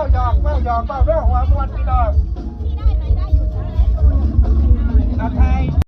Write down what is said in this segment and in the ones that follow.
าหยอกเบ้าหยอกเบ้าเรื่หัวมวนพี่น้องได้ไหมได้อยู่แล้วไทย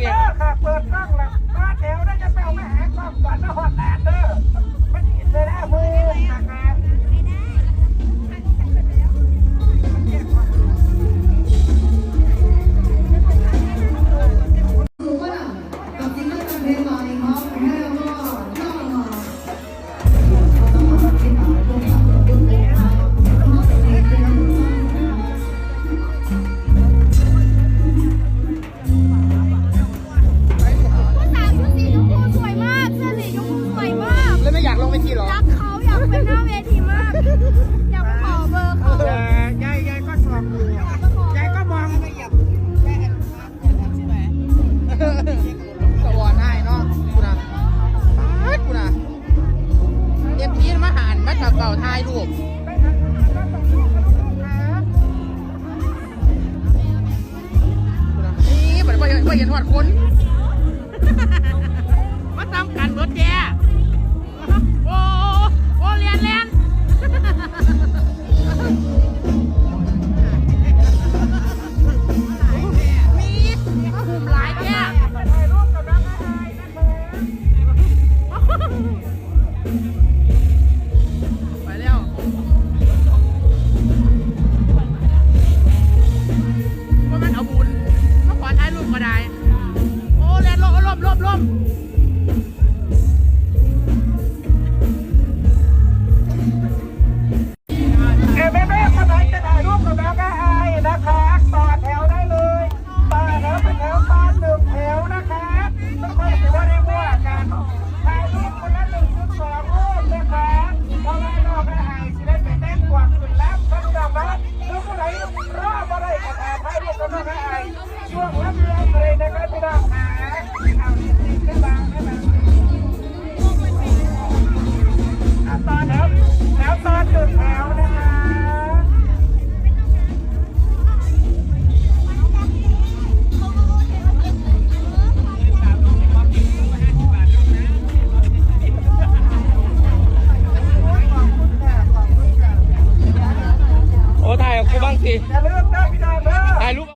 Bring. ขุนมาทำกันรถดแจโอ้โอ้เลียนเลียน Come. สิถ่ายรูป